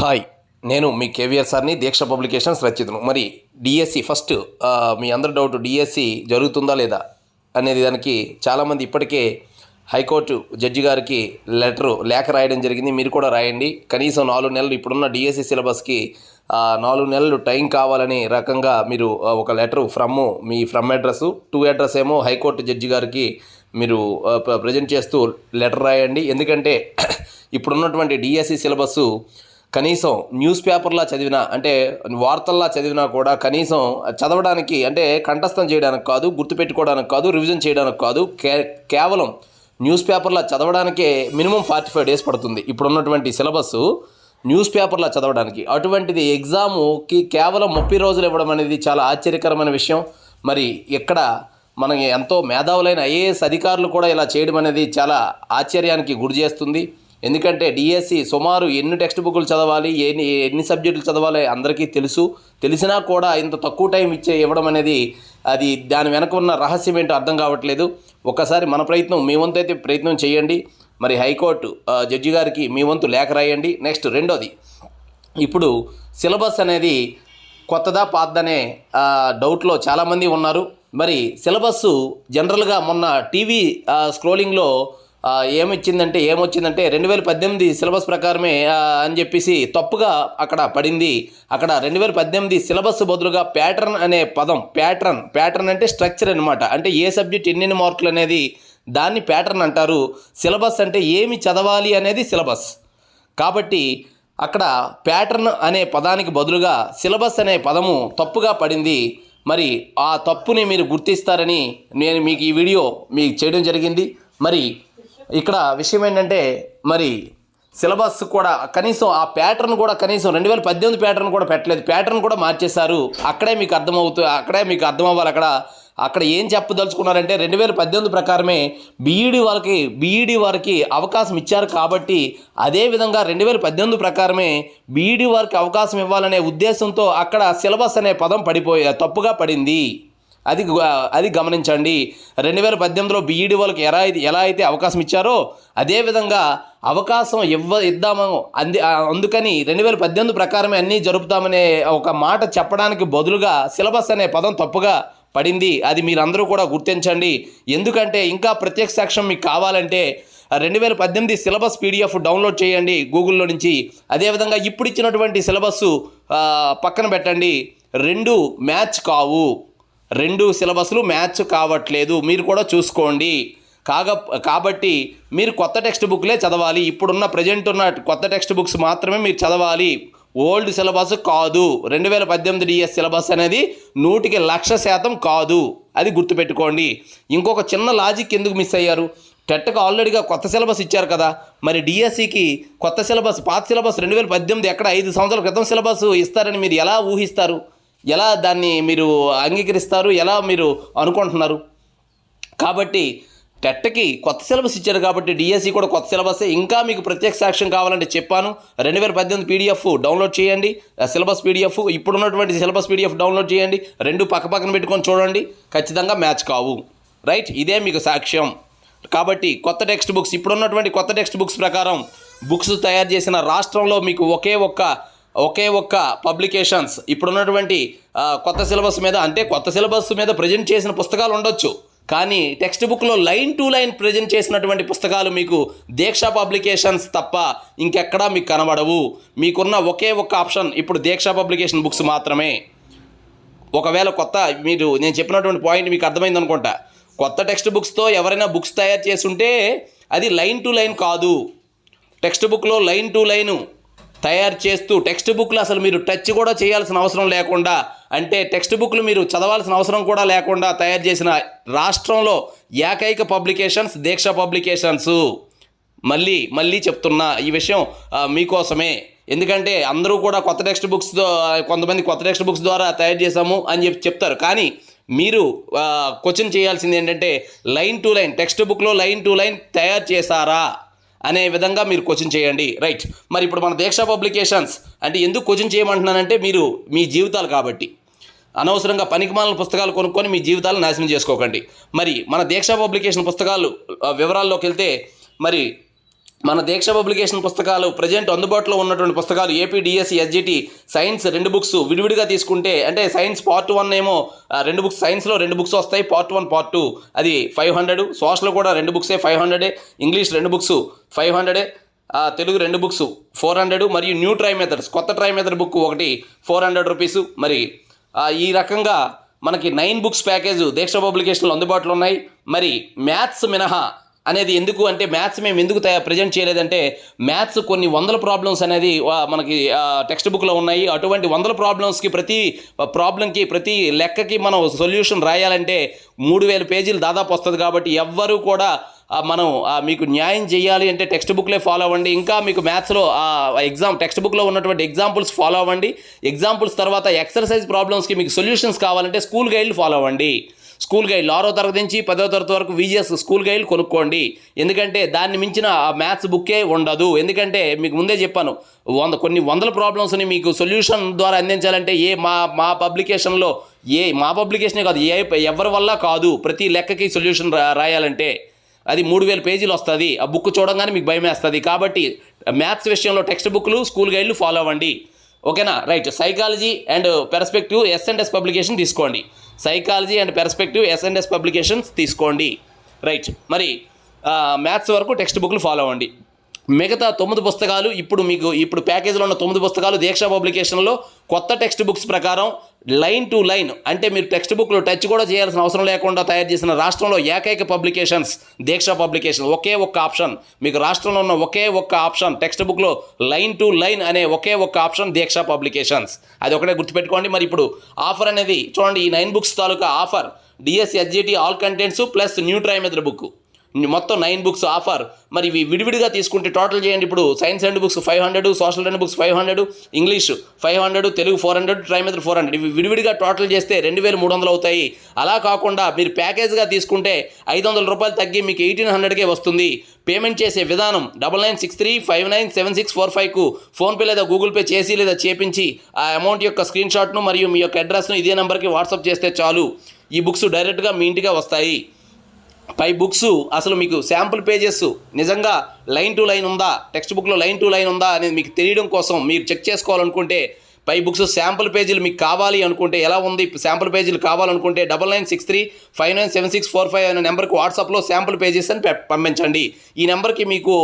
Hi నేను మీ కేవీఆర్ సార్ని దీక్ష publications రచితను. మరి డిఎస్సి ఫస్ట్ మీ అందరి డౌట్ డిఎస్సి జరుగుతుందా లేదా అనేది దానికి చాలామంది ఇప్పటికే హైకోర్టు జడ్జి గారికి లెటరు లేఖ రాయడం జరిగింది. మీరు కూడా రాయండి. కనీసం నాలుగు నెలలు ఇప్పుడున్న డిఎస్సి సిలబస్కి నాలుగు నెలలు టైం కావాలని రకంగా మీరు ఒక లెటరు ఫ్రమ్ మీ ఫ్రమ్ అడ్రస్ టూ అడ్రస్ ఏమో హైకోర్టు జడ్జి గారికి మీరు ప్రజెంట్ చేస్తూ లెటర్ రాయండి. ఎందుకంటే ఇప్పుడున్నటువంటి డిఎస్సి సిలబస్సు కనీసం న్యూస్ పేపర్లా చదివినా అంటే వార్తల్లా చదివినా కూడా కనీసం చదవడానికి అంటే కంఠస్థం చేయడానికి కాదు గుర్తుపెట్టుకోవడానికి కాదు రివిజన్ చేయడానికి కాదు కే కేవలం న్యూస్ పేపర్లా చదవడానికే మినిమం ఫార్టీ ఫైవ్ డేస్ పడుతుంది. ఇప్పుడున్నటువంటి సిలబస్ న్యూస్ పేపర్లా చదవడానికి. అటువంటిది ఎగ్జాముకి కేవలం ముప్పై రోజులు ఇవ్వడం అనేది చాలా ఆశ్చర్యకరమైన విషయం. మరి ఇక్కడ మనకి ఎంతో మేధావులైన ఐఏఎస్ అధికారులు కూడా ఇలా చేయడం అనేది చాలా ఆశ్చర్యానికి గురి చేస్తుంది. ఎందుకంటే డిఎస్సి సుమారు ఎన్ని టెక్స్ట్ బుక్లు చదవాలి ఎన్ని ఎన్ని సబ్జెక్టులు చదవాలి అందరికీ తెలుసు. తెలిసినా కూడా ఇంత తక్కువ టైం ఇచ్చే ఇవ్వడం అనేది అది దాని వెనక ఉన్న రహస్యం ఏంటో అర్థం కావట్లేదు. ఒకసారి మన ప్రయత్నం మీ వంతు అయితే ప్రయత్నం చేయండి. మరి హైకోర్టు జడ్జి గారికి మీ వంతు లేఖ రాయండి. నెక్స్ట్ రెండోది ఇప్పుడు సిలబస్ అనేది కొత్తదా పాతదనే డౌట్లో చాలామంది ఉన్నారు. మరి సిలబస్ జనరల్గా మొన్న టీవీ స్క్రోలింగ్లో ఏమొచ్చిందంటే ఏమొచ్చిందంటే రెండు వేల పద్దెనిమిది సిలబస్ ప్రకారమే అని చెప్పేసి తప్పుగా అక్కడ పడింది. అక్కడ రెండు వేల పద్దెనిమిది సిలబస్ బదులుగా ప్యాటర్న్ అనే పదం ప్యాటర్న్ ప్యాటర్న్ అంటే స్ట్రక్చర్ అనమాట అంటే ఏ సబ్జెక్ట్ ఎన్నెన్ని మార్కులు అనేది దాన్ని ప్యాటర్న్ అంటారు. సిలబస్ అంటే ఏమి చదవాలి అనేది సిలబస్. కాబట్టి అక్కడ ప్యాటర్న్ అనే పదానికి బదులుగా సిలబస్ అనే పదము తప్పుగా పడింది. మరి ఆ తప్పుని మీరు గుర్తిస్తారని నేను మీకు ఈ వీడియో మీకు చేయడం జరిగింది. మరి ఇక్కడ విషయం ఏంటంటే మరి సిలబస్ కూడా కనీసం ఆ ప్యాటర్న్ కూడా కనీసం రెండు వేల పద్దెనిమిది ప్యాటర్న్ కూడా పెట్టలేదు. ప్యాటర్న్ కూడా మార్చేశారు. అక్కడే మీకు అర్థమవుతూ అక్కడే మీకు అర్థం అవ్వాలి అక్కడ. అక్కడ ఏం చెప్పదలుచుకున్నారంటే రెండు వేల పద్దెనిమిది ప్రకారమే బీఈడి వాళ్ళకి బీఈడి వారికి అవకాశం ఇచ్చారు కాబట్టి అదే విధంగా రెండు వేల పద్దెనిమిది ప్రకారమే బీఈడి వారికి అవకాశం ఇవ్వాలనే ఉద్దేశంతో అక్కడ సిలబస్ అనే పదం పడిపోయే తప్పుగా పడింది. అది అది గమనించండి. రెండు వేల పద్దెనిమిదిలో బీఈడి వాళ్ళకి ఎలా అయితే ఎలా అయితే అవకాశం ఇచ్చారో అదేవిధంగా అవకాశం ఇవ్వ ఇద్దాము అంది అందుకని రెండు వేల పద్దెనిమిది ప్రకారమే అన్నీ జరుపుతామనే ఒక మాట చెప్పడానికి బదులుగా సిలబస్ అనే పదం తప్పుగా పడింది. అది మీరందరూ కూడా గుర్తించండి. ఎందుకంటే ఇంకా ప్రత్యక్ష సాక్ష్యం మీకు కావాలంటే రెండు వేల పద్దెనిమిది సిలబస్ పీడిఎఫ్ డౌన్లోడ్ చేయండి గూగుల్లో నుంచి. అదేవిధంగా ఇప్పుడు ఇచ్చినటువంటి సిలబస్సు పక్కన పెట్టండి. రెండు మ్యాచ్ కావు. రెండు సిలబస్లు మ్యాచ్ కావట్లేదు. మీరు కూడా చూసుకోండి. కాగ కాబట్టి మీరు కొత్త టెక్స్ట్ బుక్లే చదవాలి. ఇప్పుడున్న ప్రజెంట్ ఉన్న కొత్త టెక్స్ట్ బుక్స్ మాత్రమే మీరు చదవాలి. ఓల్డ్ సిలబస్ కాదు. రెండు వేల పద్దెనిమిది డిఎస్ సిలబస్ అనేది నూటికి లక్ష శాతం కాదు. అది గుర్తుపెట్టుకోండి. ఇంకొక చిన్న లాజిక్ ఎందుకు మిస్ అయ్యారు? టెట్కి ఆల్రెడీగా కొత్త సిలబస్ ఇచ్చారు కదా. మరి డిఎస్సికి కొత్త సిలబస్ పాత సిలబస్ రెండు వేల పద్దెనిమిది ఎక్కడ ఐదు సంవత్సరాల క్రితం సిలబస్ ఇస్తారని మీరు ఎలా ఊహిస్తారు? ఎలా దాన్ని మీరు అంగీకరిస్తారు ఎలా మీరు అనుకుంటున్నారు? కాబట్టి టెట్కి కొత్త సిలబస్ ఇచ్చారు కాబట్టి డిఎస్సి కూడా కొత్త సిలబస్. ఇంకా మీకు ప్రత్యేక సాక్ష్యం కావాలంటే చెప్పాను. రెండు వేల పద్దెనిమిది పీడిఎఫ్ డౌన్లోడ్ చేయండి. సిలబస్ పీడిఎఫ్ ఇప్పుడున్నటువంటి సిలబస్ పీడిఎఫ్ డౌన్లోడ్ చేయండి. రెండు పక్క పక్కన పెట్టుకొని చూడండి. ఖచ్చితంగా మ్యాచ్ కావు. రైట్? ఇదే మీకు సాక్ష్యం. కాబట్టి కొత్త టెక్స్ట్ బుక్స్ ఇప్పుడున్నటువంటి కొత్త టెక్స్ట్ బుక్స్ ప్రకారం బుక్స్ తయారు చేసిన రాష్ట్రంలో మీకు ఒకే ఒక్క ఒకే ఒక్క పబ్లికేషన్స్ ఇప్పుడున్నటువంటి కొత్త సిలబస్ మీద అంటే కొత్త సిలబస్ మీద ప్రజెంట్ చేసిన పుస్తకాలు ఉండొచ్చు. కానీ టెక్స్ట్ బుక్లో లైన్ టు లైన్ ప్రజెంట్ చేసినటువంటి పుస్తకాలు మీకు దీక్ష పబ్లికేషన్స్ తప్ప ఇంకెక్కడా మీకు కనబడవు. మీకున్న ఒకే ఒక్క ఆప్షన్ ఇప్పుడు దీక్ష పబ్లికేషన్ బుక్స్ మాత్రమే. ఒకవేళ కొత్త మీరు నేను చెప్పినటువంటి పాయింట్ మీకు అర్థమైంది అనుకుంటా. కొత్త టెక్స్ట్ బుక్స్తో ఎవరైనా బుక్స్ తయారు చేస్తుంటే అది లైన్ టు లైన్ కాదు. టెక్స్ట్ బుక్లో లైన్ టు లైను తయారు చేస్తూ టెక్స్ట్ బుక్లు అసలు మీరు టచ్ కూడా చేయాల్సిన అవసరం లేకుండా అంటే టెక్స్ట్ బుక్లు మీరు చదవాల్సిన అవసరం కూడా లేకుండా తయారు చేసిన రాష్ట్రంలో ఏకైక పబ్లికేషన్స్ దీక్ష పబ్లికేషన్స్ మళ్ళీ మళ్ళీ చెప్తున్నా ఈ విషయం మీకోసమే. ఎందుకంటే అందరూ కూడా కొత్త టెక్స్ట్ బుక్స్ కొంతమంది కొత్త టెక్స్ట్ బుక్స్ ద్వారా తయారు చేశాము అని చెప్పి చెప్తారు. కానీ మీరు క్వశ్చన్ చేయాల్సింది ఏంటంటే లైన్ టు లైన్ టెక్స్ట్ బుక్లో లైన్ టు లైన్ తయారు చేశారా? అనే విధంగా మీరు క్వశ్చన్ చేయండి. రైట్. మరి ఇప్పుడు మన దీక్ష పబ్లికేషన్స్ అంటే ఎందుకు క్వశ్చన్ చేయమంటున్నానంటే మీరు మీ జీవితాలు కాబట్టి. అనవసరంగా పనికిమాలిన పుస్తకాలు కొనుక్కొని మీ జీవితాలను నాశనం చేసుకోకండి. మరి మన దీక్ష పబ్లికేషన్ పుస్తకాలు వివరాల్లోకి వెళ్తే మరి మన దీక్ష పబ్లికేషన్ పుస్తకాలు ప్రజెంట్ అందుబాటులో ఉన్నటువంటి పుస్తకాలు ఏపీ డిఎస్సి ఎస్జిటి సైన్స్ రెండు బుక్స్ విడివిడిగా తీసుకుంటే అంటే సైన్స్ పార్ట్ వన్ ఏమో రెండు బుక్స్ సైన్స్లో రెండు బుక్స్ వస్తాయి పార్ట్ వన్ పార్ట్ టూ. అది ఫైవ్ హండ్రెడ్. సోషల్ కూడా రెండు బుక్సే ఫైవ్ హండ్రెడే. ఇంగ్లీష్ రెండు బుక్స్ ఫైవ్ హండ్రెడే. తెలుగు రెండు బుక్స్ ఫోర్ హండ్రెడ్. మరియు న్యూ ట్రై మెథడ్స్ కొత్త ట్రై మెథడ్ బుక్ ఒకటి ఫోర్ హండ్రెడ్ రూపీస్. మరి ఈ రకంగా మనకి నైన్ బుక్స్ ప్యాకేజ్ దీక్ష పబ్లికేషన్లు అందుబాటులో ఉన్నాయి. మరి మ్యాథ్స్ మినహా అనేది ఎందుకు అంటే మ్యాథ్స్ మేము ఎందుకు తయారు ప్రజెంట్ చేయలేదంటే మ్యాథ్స్ కొన్ని వందల ప్రాబ్లమ్స్ అనేది మనకి టెక్స్ట్ బుక్లో ఉన్నాయి. అటువంటి వందల ప్రాబ్లమ్స్కి ప్రతి ప్రాబ్లంకి ప్రతి లెక్కకి మనం సొల్యూషన్ రాయాలంటే మూడు వేల పేజీలు దాదాపు వస్తుంది కాబట్టి ఎవ్వరూ కూడా మనం మీకు న్యాయం చేయాలి అంటే టెక్స్ట్ బుక్లే ఫాలో అవ్వండి. ఇంకా మీకు మ్యాథ్స్లో ఎగ్జామ్ టెక్స్ట్ బుక్లో ఉన్నటువంటి ఎగ్జాంపుల్స్ ఫాలో అవ్వండి. ఎగ్జాంపుల్స్ తర్వాత ఎక్సర్సైజ్ ప్రాబ్లమ్స్కి మీకు సొల్యూషన్స్ కావాలంటే స్కూల్ గైడ్లు ఫాలో అవ్వండి. స్కూల్ గైడ్లు ఆరో తరగతి నుంచి పదో తరగతి వరకు విజిఎస్ స్కూల్ గైడ్లు కొనుక్కోండి. ఎందుకంటే దాన్ని మించిన ఆ మ్యాథ్స్ బుక్కే ఉండదు. ఎందుకంటే మీకు ముందే చెప్పాను వంద కొన్ని వందల ప్రాబ్లమ్స్ని మీకు సొల్యూషన్ ద్వారా అందించాలంటే ఏ మా మా పబ్లికేషన్లో ఏ మా పబ్లికేషనే కాదు ఏ ఎవరి వల్ల కాదు ప్రతి లెక్కకి సొల్యూషన్ రాయాలంటే. అది మూడు వేల పేజీలు వస్తుంది. ఆ బుక్ చూడంగానే మీకు భయం వేస్తుంది కాబట్టి మ్యాథ్స్ విషయంలో టెక్స్ట్ బుక్లు స్కూల్ గైడ్లు ఫాలో అవ్వండి. ఓకేనా? Right. Psychology and perspective S and S publication తీసుకోండి. Psychology and perspective SNS publications తీసుకోండి. రైట్ మరి మ్యాథ్స్ వరకు టెక్స్ట్ బుక్లు ఫాలో అవ్వండి. మిగతా తొమ్మిది పుస్తకాలు ఇప్పుడు మీకు ఇప్పుడు ప్యాకేజీలో ఉన్న తొమ్మిది పుస్తకాలు దీక్ష పబ్లికేషన్లో కొత్త టెక్స్ట్ బుక్స్ ప్రకారం లైన్ టు లైన్. అంటే మీరు టెక్స్ట్ బుక్లో టచ్ కూడా చేయాల్సిన అవసరం లేకుండా తయారు చేసిన రాష్ట్రంలో ఏకైక పబ్లికేషన్స్ దీక్ష పబ్లికేషన్. ఒకే ఒక్క ఆప్షన్. మీకు రాష్ట్రంలో ఉన్న ఒకే ఒక్క ఆప్షన్. టెక్స్ట్ బుక్లో లైన్ టు లైన్ అనే ఒకే ఒక్క ఆప్షన్ దీక్ష పబ్లికేషన్స్. అది ఒకటే గుర్తుపెట్టుకోండి. మరి ఇప్పుడు ఆఫర్ అనేది చూడండి ఈ నైన్ బుక్స్ తాలూకా offer. DS SGT all contents plus new try book. మొత్తం నైన్ బుక్స్ ఆఫర్. మరి ఇవి విడివిడిగా తీసుకుంటే టోటల్ చేయండి. ఇప్పుడు science and books five hundred social and books five hundred English five hundred Telugu four hundred try four hundred. ఇవి విడివిడిగా total చేస్తే రెండు వేల మూడు వందలు అవుతాయి. అలా కాకుండా మీరు ప్యాకేజ్గా తీసుకుంటే ఐదు వందల రూపాయలు తగ్గి మీకు ఎయిటీన్ హండ్రెడ్కే వస్తుంది. పేమెంట్ చేసే విధానం double nine six three five nine seven six four ఫైవ్కు PhonePe లేదా గూగుల్ పే చేసి లేదా చేపించి ఆ అమౌంట్ యొక్క స్క్రీన్ షాట్ను మరియు మీ యొక్క అడ్రస్ను ఇదే నెంబర్కి వాట్సాప్ చేస్తే చాలు. ఈ బుక్స్ డైరెక్ట్గా మీ ఇంటిగా వస్తాయి. పై బుక్స్ అసలు మీకు శాంపుల్ పేజెస్ నిజంగా లైన్ టు లైన్ ఉందా? టెక్స్ట్ బుక్లో లైన్ టు లైన్ ఉందా అనేది మీకు తెలియడం కోసం మీరు చెక్ చేసుకోవాలనుకుంటే పై బుక్స్ శాంపుల్ పేజీలు మీకు కావాలి అనుకుంటే ఎలా ఉంది? శాంపుల్ పేజీలు కావాలనుకుంటే double nine six three five nine seven six four five అనే నెంబర్కి వాట్సాప్లో శాంపుల్ పేజెస్ అని పంపించండి. ఈ నెంబర్కి మీకు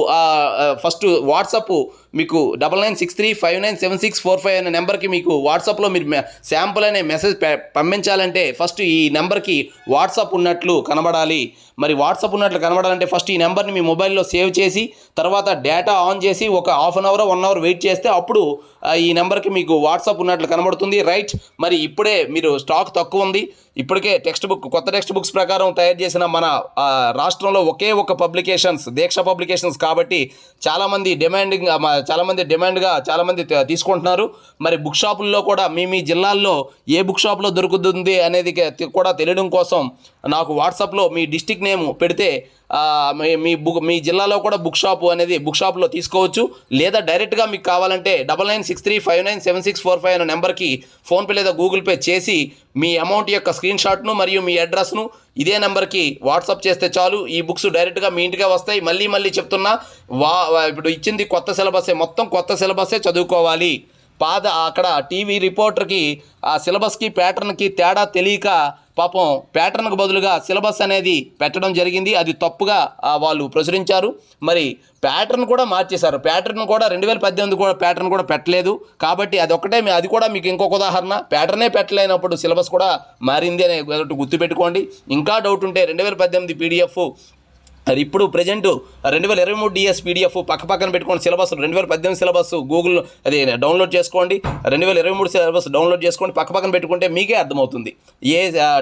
ఫస్ట్ వాట్సాప్ మీకు double nine six three five nine seven six four five అనే నెంబర్కి మీకు వాట్సాప్లో మీరు శాంపుల్ అనే మెసేజ్ పంపించాలంటే ఫస్ట్ ఈ నెంబర్కి వాట్సాప్ ఉన్నట్లు కనబడాలి. మరి వాట్సాప్ ఉన్నట్లు కనబడాలంటే ఫస్ట్ ఈ నెంబర్ని మీ మొబైల్లో సేవ్ చేసి తర్వాత డేటా ఆన్ చేసి ఒక half an hour one hour wait చేస్తే అప్పుడు ఈ నెంబర్కి మీకు వాట్సాప్ ఉన్నట్లు కనబడుతుంది. రైట్. మరి ఇప్పుడే మీరు స్టాక్ తక్కువ ఉంది. ఇప్పటికే టెక్స్ట్ బుక్ కొత్త టెక్స్ట్ బుక్స్ ప్రకారం తయారు చేసిన మన రాష్ట్రంలో ఒకే ఒక పబ్లికేషన్స్ దీక్ష పబ్లికేషన్స్ కాబట్టి చాలామంది డిమాండింగ్ చాలామంది డిమాండ్గా చాలామంది తీసుకుంటున్నారు. మరి బుక్ షాపుల్లో కూడా మీ మీ జిల్లాల్లో ఏ బుక్ షాప్లో దొరుకుతుంది అనేది కూడా తెలియడం కోసం నాకు వాట్సాప్లో మీ డిస్టిక్ నేమ్ పెడితే మీ మీ బుక్ మీ జిల్లాలో కూడా బుక్ షాప్ అనేది బుక్ షాప్లో తీసుకోవచ్చు. లేదా డైరెక్ట్గా మీకు కావాలంటే double nine six three five nine seven six four five అనే నెంబర్కి ఫోన్పే లేదా గూగుల్ పే చేసి మీ అమౌంట్ యొక్క స్క్రీన్ షాట్ను మరియు మీ అడ్రస్ను ఇదే నెంబర్కి వాట్సాప్ చేస్తే చాలు. ఈ బుక్స్ డైరెక్ట్గా మీ ఇంటికే వస్తాయి. మళ్ళీ మళ్ళీ చెప్తున్నా వా ఇప్పుడు ఇచ్చింది కొత్త సిలబసే. మొత్తం కొత్త సిలబసే చదువుకోవాలి. పాత అక్కడ టీవీ రిపోర్టర్కి ఆ సిలబస్కి ప్యాటర్న్కి తేడా తెలియక పాపం ప్యాటర్న్కు బదులుగా సిలబస్ అనేది పెట్టడం జరిగింది. అది తప్పుగా వాళ్ళు ప్రచురించారు. మరి ప్యాటర్న్ కూడా మార్చేశారు. ప్యాటర్న్ కూడా రెండు వేల పద్దెనిమిది కూడా ప్యాటర్న్ కూడా పెట్టలేదు. కాబట్టి అది ఒకటే అది కూడా మీకు ఇంకొక ఉదాహరణ. ప్యాటర్నే పెట్టలేనప్పుడు సిలబస్ కూడా మారింది అనే గుర్తుపెట్టుకోండి. ఇంకా డౌట్ ఉంటే రెండు వేల పద్దెనిమిది పీడిఎఫ్ అది ఇప్పుడు ప్రజెంట్ రెండు వేల ఇరవై మూడు డిఎస్ పీడిఎఫ్ పక్క పక్కన పెట్టుకోండి సిలబస్. రెండు వేల పద్దెనిమిది సిలబస్ గూగుల్ అది డౌన్లోడ్ చేసుకోండి. రెండు వేల ఇరవై మూడు సిలబస్ డౌన్లోడ్ చేసుకోండి. పక్క పక్కన పెట్టుకుంటే మీకే అర్థమవుతుంది. ఏ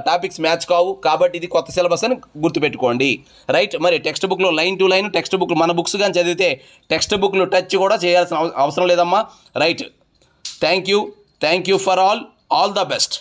టాపిక్స్ మ్యాచ్ కావు. కాబట్టి ఇది కొత్త సిలబస్ అని గుర్తుపెట్టుకోండి. రైట్ మరి టెక్స్ట్ బుక్లో line to line text book మన బుక్స్ కానీ చదివితే టెక్స్ట్ బుక్లు టచ్ కూడా చేయాల్సిన అవసరం లేదమ్మా. Right thank you thank you for all all the best